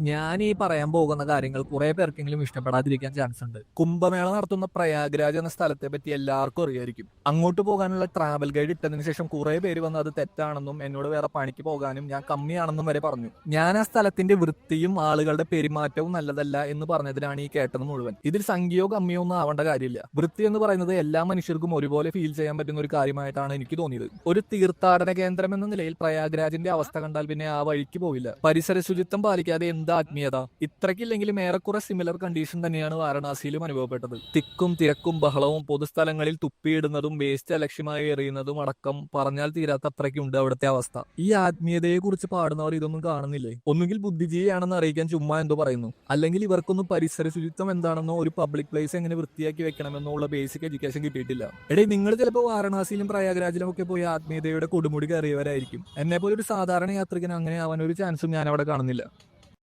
ഞാൻ ഈ പറയാൻ പോകുന്ന കാര്യങ്ങൾ കുറെ പേർക്കെങ്കിലും ഇഷ്ടപ്പെടാതിരിക്കാൻ ചാൻസ് ഉണ്ട് കുംഭമേള നടത്തുന്ന പ്രയാഗ്രാജ് എന്ന സ്ഥലത്തെ പറ്റി എല്ലാവർക്കും അറിയായിരിക്കും. അങ്ങോട്ട് പോകാനുള്ള ട്രാവൽ ഗൈഡ് ഇട്ടതിന് ശേഷം കുറെ പേര് വന്ന് അത് തെറ്റാണെന്നും എന്നോട് വേറെ പണിക്ക് പോകാനും ഞാൻ കമ്മിയാണെന്നും വരെ പറഞ്ഞു. ഞാൻ ആ സ്ഥലത്തിന്റെ വൃത്തിയും ആളുകളുടെ പെരുമാറ്റവും നല്ലതല്ല എന്ന് പറഞ്ഞതിനാണ് ഈ കേട്ടത് മുഴുവൻ. ഇതിൽ സംഖ്യയോ കമ്മിയോ ഒന്നും ആവേണ്ട കാര്യമില്ല. വൃത്തി എന്ന് പറയുന്നത് എല്ലാ മനുഷ്യർക്കും ഒരുപോലെ ഫീൽ ചെയ്യാൻ പറ്റുന്ന ഒരു കാര്യമായിട്ടാണ് എനിക്ക് തോന്നിയത്. ഒരു തീർത്ഥാടന കേന്ദ്രം എന്ന നിലയിൽ പ്രയാഗ്രാജിന്റെ അവസ്ഥ കണ്ടാൽ പിന്നെ ആ വഴിക്ക് പോവില്ല. പരിസര ശുചിത്വം പാലിക്കാതെ എന്ത് ആത്മീയത? ഇത്രയ്ക്കില്ലെങ്കിലും ഏറെക്കുറെ സിമിലർ കണ്ടീഷൻ തന്നെയാണ് വാരണാസിയിലും അനുഭവപ്പെട്ടത്. തിക്കും തിരക്കും ബഹളവും പൊതുസ്ഥലങ്ങളിൽ തുപ്പിയിടുന്നതും വേസ്റ്റ് അലക്ഷ്യമായി എറിയുന്നതും അടക്കം പറഞ്ഞാൽ തീരാത്ത അത്രയ്ക്കുണ്ട് അവിടുത്തെ അവസ്ഥ. ഈ ആത്മീയതയെ കുറിച്ച് പാടുന്നവർ ഇതൊന്നും കാണുന്നില്ലേ? ഒന്നുകിൽ ബുദ്ധിജീവിയാണെന്ന് അറിയിക്കാൻ ചുമ്മാ എന്തോ പറയുന്നു. അല്ലെങ്കിൽ ഇവർക്കൊന്നും പരിസര ശുചിത്വം എന്താണെന്നോ ഒരു പബ്ലിക് പ്ലേസ് എങ്ങനെ വൃത്തിയാക്കി വെക്കണമെന്നോ ഉള്ള ബേസിക് എഡ്യൂക്കേഷൻ കിട്ടിയിട്ടില്ല. എടേ നിങ്ങൾ ചിലപ്പോൾ വാരണാസിയിലും പ്രയാഗ്രാജിലും ഒക്കെ പോയി ആത്മീയതയുടെ കൊടുമുടി കയറിയവരായിരിക്കും. എന്നെ പോലെ ഒരു സാധാരണ യാത്രികന് അങ്ങനെ ആവാൻ ഒരു ചാൻസും ഞാൻ അവിടെ കാണുന്നില്ല.